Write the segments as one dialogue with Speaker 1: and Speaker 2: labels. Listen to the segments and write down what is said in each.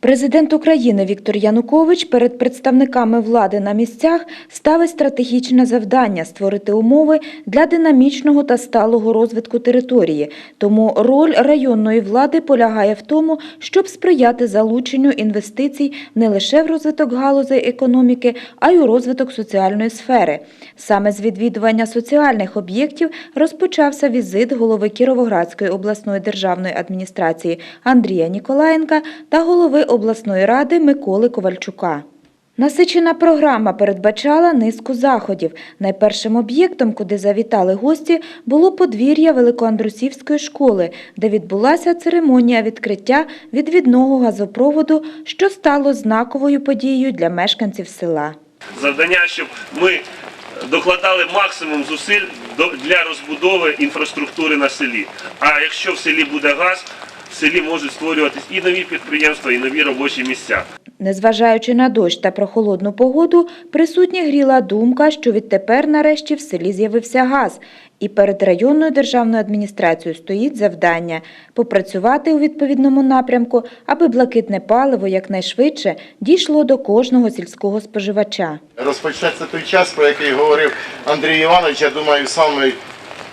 Speaker 1: Президент України Віктор Янукович перед представниками влади на місцях ставить стратегічне завдання створити умови для динамічного та сталого розвитку території. Тому роль районної влади полягає в тому, щоб сприяти залученню інвестицій не лише в розвиток галузей економіки, а й у розвиток соціальної сфери. Саме з відвідування соціальних об'єктів розпочався візит голови Кіровоградської обласної державної адміністрації Андрія Ніколаєнка та голови обласної ради Миколи Ковальчука. Насичена програма передбачала низку заходів. Найпершим об'єктом, куди завітали гості, було подвір'я Великоандрусівської школи, де відбулася церемонія відкриття відвідного газопроводу, що стало знаковою подією для мешканців села.
Speaker 2: Завдання, щоб ми докладали максимум зусиль для розбудови інфраструктури на селі. А якщо в селі буде газ, селі можуть створюватись і нові підприємства, і нові робочі місця.
Speaker 1: Незважаючи на дощ та прохолодну погоду, присутні гріла думка, що відтепер нарешті в селі з'явився газ, і перед районною державною адміністрацією стоїть завдання попрацювати у відповідному напрямку, аби блакитне паливо якнайшвидше дійшло до кожного сільського споживача.
Speaker 3: Розпочнеться той час, про який говорив Андрій Іванович, я думаю, саме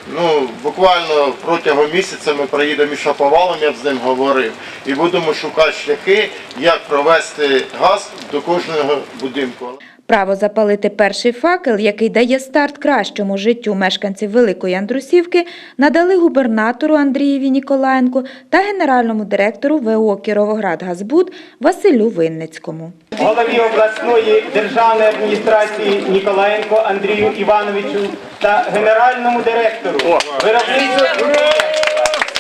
Speaker 3: ну, буквально протягом місяця ми приїдемо і Шаповалом, я б з ним говорив, і будемо шукати шляхи, як провести газ до кожного будинку.
Speaker 1: Право запалити перший факел, який дає старт кращому життю мешканців Великої Андрусівки, надали губернатору Андрієві Ніколаєнку та генеральному директору ВО «Кіровоградгазбуд» Василю Винницькому.
Speaker 4: голові обласної державної адміністрації Ніколаєнко Андрію Івановичу та генеральному директору виробництва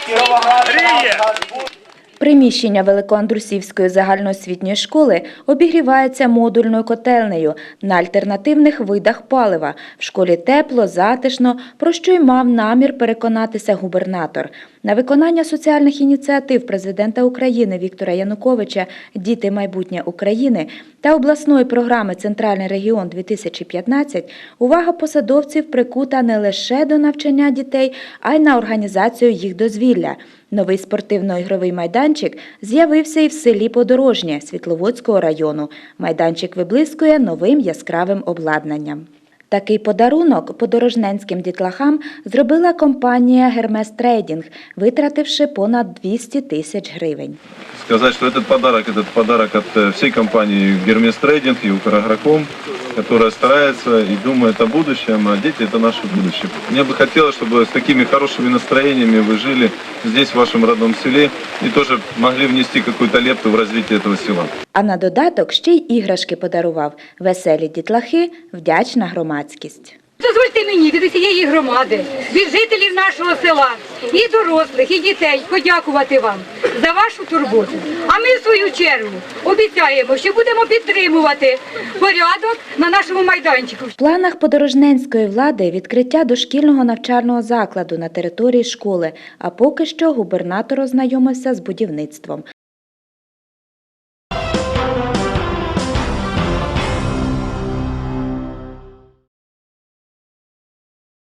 Speaker 4: Кіровоградгазбуд
Speaker 1: Приміщення Великоандрусівської загальноосвітньої школи обігрівається модульною котельнею на альтернативних видах палива. В школі тепло, затишно, про що й мав намір переконатися губернатор. На виконання соціальних ініціатив президента України Віктора Януковича Діти майбутнє України та обласної програми Центральний регіон 2015 увага посадовців прикута не лише до навчання дітей, а й на організацію їх дозвілля. Новий спортивно-ігровий майданчик з'явився і в селі Подорожнє Світловодського району. Майданчик виблискує новим яскравим обладнанням. Такий подарунок подорожненським дітлахам зробила компанія Гермес Трейдінг, витративши понад 200 тисяч гривень.
Speaker 5: сказать, что этот подарок, этот подарок от э, всей компании Гермес Трейдинг и Украгроком, которая старается и думает о будущем, а дети это наше будущее. Мне бы хотелось, чтобы с такими хорошими настроениями вы жили здесь, в вашем родном селе, и тоже могли внести какую-то лепту в развитие этого села.
Speaker 1: А на додаток ще й іграшки подарував. Веселі дітлахи, вдячна громадськість.
Speaker 6: Дозвольте мені від усієї громади, від жителів нашого села, і дорослих, і дітей подякувати вам за вашу турботу. А ми, в свою чергу, обіцяємо, що будемо підтримувати порядок на нашому майданчику.
Speaker 1: В планах подорожненської влади відкриття дошкільного навчального закладу на території школи, а поки що губернатор ознайомився з будівництвом.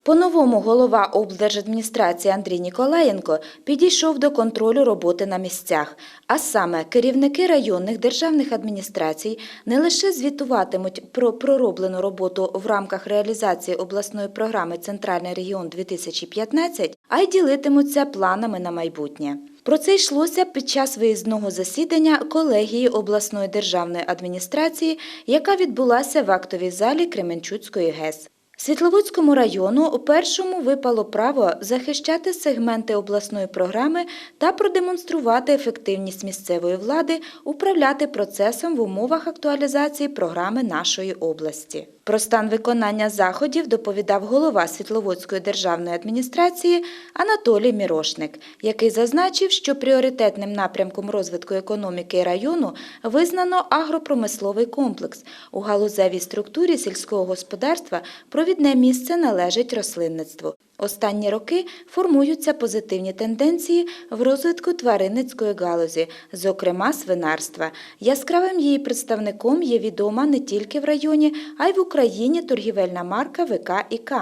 Speaker 1: По-новому голова облдержадміністрації Андрій Ніколаєнко підійшов до контролю роботи на місцях. А саме керівники районних державних адміністрацій не лише звітуватимуть про пророблену роботу в рамках реалізації обласної програми Центральний регіон 2015, а й ділитимуться планами на майбутнє. Про це йшлося під час виїзного засідання колегії обласної державної адміністрації, яка відбулася в актовій залі Кременчуцької ГЕС. Світловодському району першому випало право захищати сегменти обласної програми та продемонструвати ефективність місцевої влади управляти процесом в умовах актуалізації програми нашої області. Про стан виконання заходів доповідав голова Світловодської державної адміністрації Анатолій Мірошник, який зазначив, що пріоритетним напрямком розвитку економіки району визнано агропромисловий комплекс. У галузевій структурі сільського господарства провідне місце належить рослинництву. Останні роки формуються позитивні тенденції в розвитку тваринницької галузі, зокрема свинарства. Яскравим її представником є відома не тільки в районі, а й в Україні торгівельна марка ВК ІК.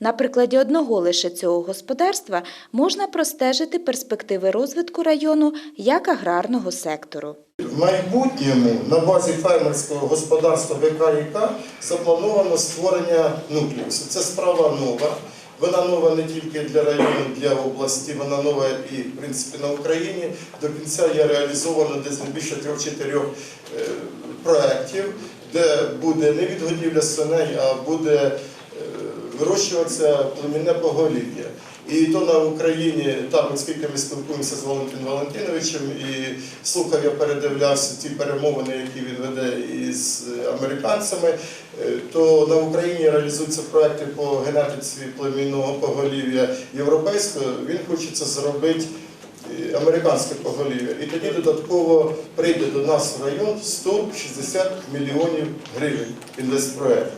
Speaker 1: На прикладі одного лише цього господарства можна простежити перспективи розвитку району як аграрного сектору.
Speaker 3: В майбутньому на базі фермерського господарства ВКІК заплановано створення нуклеусу. Це справа нова. Вона нова не тільки для району, для області, вона нова і в принципі на Україні. До кінця є реалізовано десь більше трьох-чотирьох е, проєктів, де буде не відгодівля свиней, а буде е, вирощуватися племінне поголів'я. І то на Україні, там, оскільки ми спілкуємося з Валентином Валентиновичем, і слухав, я передивлявся ті перемовини, які він веде із американцями, е, то на Україні реалізуються проекти по генетиці племінного поголів'я європейського. Він хоче це зробити е, американське поголів'я. І тоді додатково прийде до нас в район 160 мільйонів гривень інвестпроект.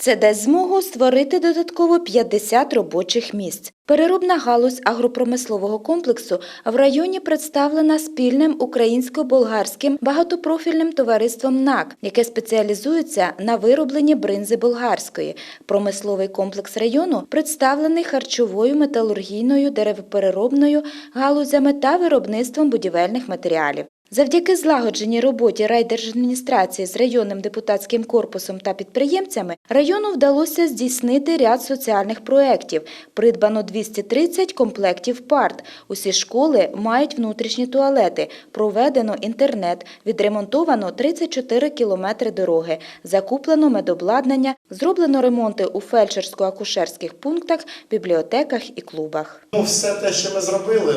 Speaker 1: Це дасть змогу створити додатково 50 робочих місць. Переробна галузь агропромислового комплексу в районі представлена спільним українсько-болгарським багатопрофільним товариством НАК, яке спеціалізується на виробленні бринзи болгарської. Промисловий комплекс району представлений харчовою, металургійною, деревопереробною галузями та виробництвом будівельних матеріалів. Завдяки злагодженій роботі райдержадміністрації з районним депутатським корпусом та підприємцями району вдалося здійснити ряд соціальних проєктів. Придбано 230 комплектів парт. Усі школи мають внутрішні туалети. Проведено інтернет. Відремонтовано 34 кілометри дороги. Закуплено медобладнання. Зроблено ремонти у фельдшерсько-акушерських пунктах, бібліотеках і клубах.
Speaker 3: Ну, все те, що ми зробили,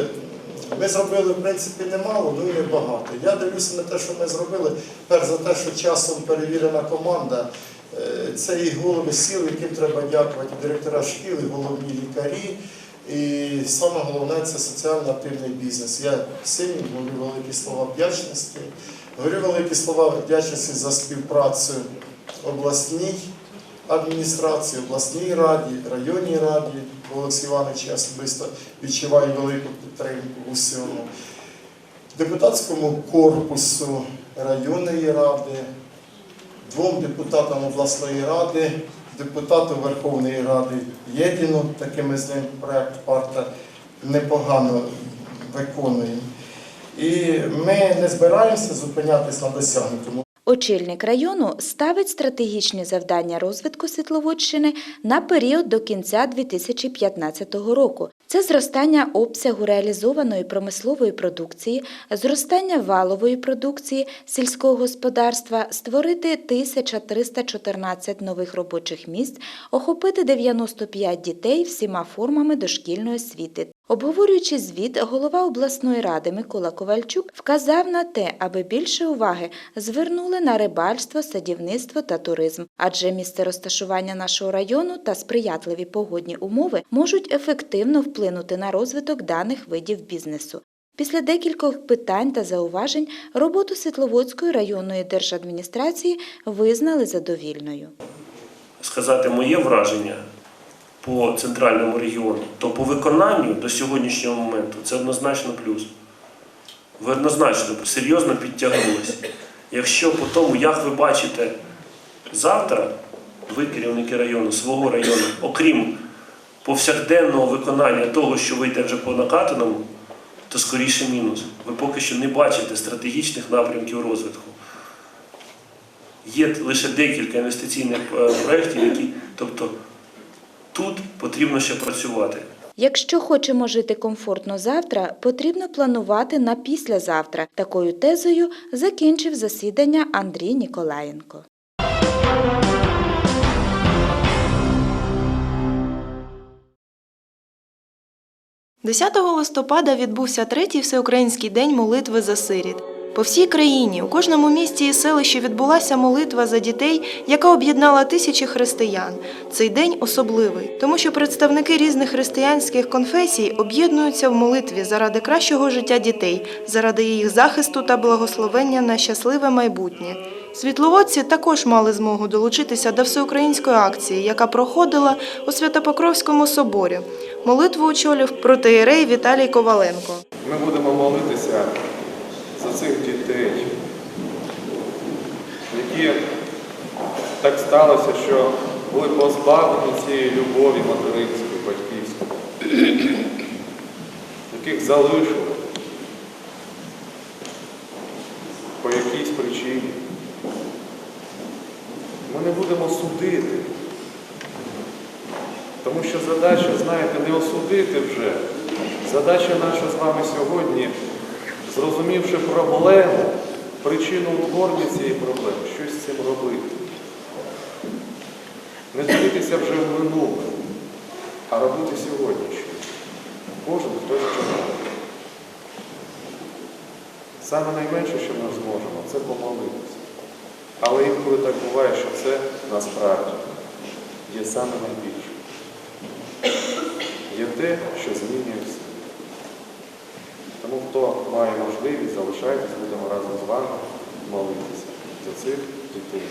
Speaker 3: ми зробили, в принципі, немало, ну і не багато. Я дивлюся на те, що ми зробили, перш за те, що часом перевірена команда. Е, Це і голови сіл, яким треба дякувати, директора шкіл, головні лікарі. І саме головне це соціально активний бізнес. Я сильні говорю великі слова вдячності. Говорю великі слова вдячності за співпрацю обласній адміністрації, обласній раді, районній раді. Олексій Іванович я особисто відчуваю велику підтримку у всьому. Депутатському корпусу районної ради, двом депутатам обласної ради, депутату Верховної Ради Єдіну, такими з ним проект парта непогано виконуємо. І ми не збираємося зупинятись на досягнутому.
Speaker 1: Очільник району ставить стратегічні завдання розвитку Світловодщини на період до кінця 2015 року. Це зростання обсягу реалізованої промислової продукції, зростання валової продукції сільського господарства, створити 1314 нових робочих місць, охопити 95 дітей всіма формами дошкільної освіти. Обговорюючи звіт, голова обласної ради Микола Ковальчук вказав на те, аби більше уваги звернули на рибальство, садівництво та туризм, адже місце розташування нашого району та сприятливі погодні умови можуть ефективно вплинути на розвиток даних видів бізнесу. Після декількох питань та зауважень роботу Світловодської районної держадміністрації визнали задовільною.
Speaker 2: сказати моє враження по центральному регіону, то по виконанню до сьогоднішнього моменту це однозначно плюс. Ви однозначно серйозно підтягнулися. Якщо по тому, як ви бачите завтра, ви, керівники району, свого району, окрім повсякденного виконання того, що ви йде вже по накатаному, то скоріше мінус. Ви поки що не бачите стратегічних напрямків розвитку. Є лише декілька інвестиційних е, проєктів, які, тобто тут потрібно ще працювати.
Speaker 1: Якщо хочемо жити комфортно завтра, потрібно планувати на післязавтра. Такою тезою закінчив засідання Андрій Ніколаєнко.
Speaker 7: – 10 листопада відбувся третій всеукраїнський день молитви за сиріт. По всій країні, у кожному місті і селищі відбулася молитва за дітей, яка об'єднала тисячі християн. Цей день особливий, тому що представники різних християнських конфесій об'єднуються в молитві заради кращого життя дітей, заради їх захисту та благословення на щасливе майбутнє. Світловодці також мали змогу долучитися до всеукраїнської акції, яка проходила у Святопокровському соборі. Молитву очолив протеєрей Віталій Коваленко.
Speaker 8: Ми будемо молитися за цих дітей, які так сталося, що були позбавлені цієї любові материнської, батьківської, яких залишили по якійсь причині. Ми не будемо судити. Тому що задача, знаєте, не осудити вже. Задача наша з вами сьогодні, зрозумівши проблему, причину утворення цієї проблеми, щось з цим робити. Не дивитися вже в минуле, а робити сьогодні щось. Кожен хтось чого. Саме найменше, що ми зможемо, це помолитися. Але інколи так буває, що це насправді є саме найбільше. Є те, що змінює все. Хто має можливість, залишайтесь, будемо разом з вами молитися за цих дітей,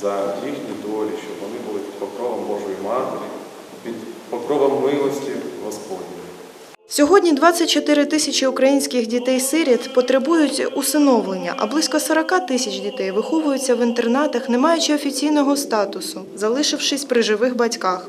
Speaker 8: за їхні долі, щоб вони були під покровом Божої Матері, під покровом милості Господньої.
Speaker 7: Сьогодні 24 тисячі українських дітей-сиріт потребують усиновлення, а близько 40 тисяч дітей виховуються в інтернатах, не маючи офіційного статусу, залишившись при живих батьках.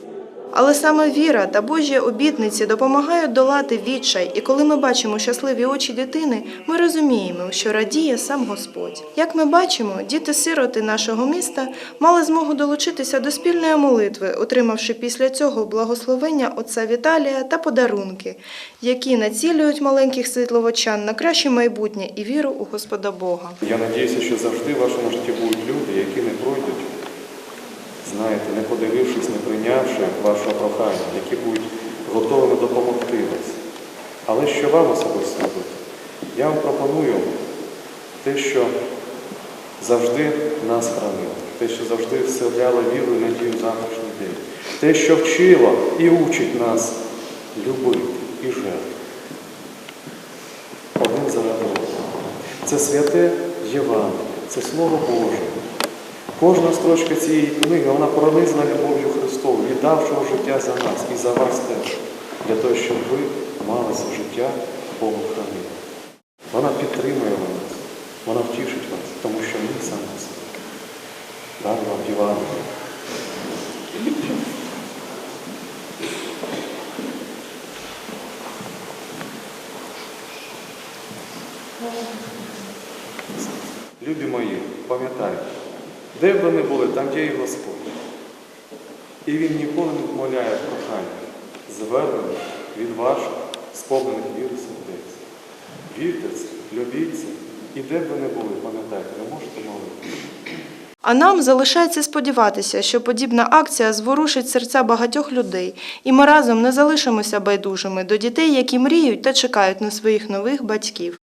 Speaker 7: Але саме віра та Божі обітниці допомагають долати відчай, і коли ми бачимо щасливі очі дитини, ми розуміємо, що радіє сам Господь. Як ми бачимо, діти-сироти нашого міста мали змогу долучитися до спільної молитви, отримавши після цього благословення отця Віталія та подарунки, які націлюють маленьких світловочан на краще майбутнє і віру у Господа Бога.
Speaker 8: Я надіюся, що завжди в вашому житті будуть люди, які не пройдуть, знаєте, не подивившись, не прийнявши вашого прохання, які будуть готовими допомогти вас. Але що вам особисто робити? Я вам пропоную те, що завжди нас хранило, те, що завжди вселяло віру і надію в завтрашній день, те, що вчило і учить нас любити і жертвувати. Один заради. Це святе Євангеліє, це Слово Боже. Кожна строчка цієї книги, вона пронизана любов'ю Христову, віддавшого життя за нас і за вас теж, для того, щоб ви мали це життя Богом хранили. Вона підтримує вас, вона втішить вас, тому що ми саме це. Далі вам Євангеліє. Любі мої, пам'ятайте, де б ви не були, там є і Господь. І Він ніколи не вмоляє прохання, звернених від ваших сповнених віри сердець. Вірте це, любіть це, і де б ви не були, пам'ятайте, ви можете молитися.
Speaker 7: А нам залишається сподіватися, що подібна акція зворушить серця багатьох людей, і ми разом не залишимося байдужими до дітей, які мріють та чекають на своїх нових батьків.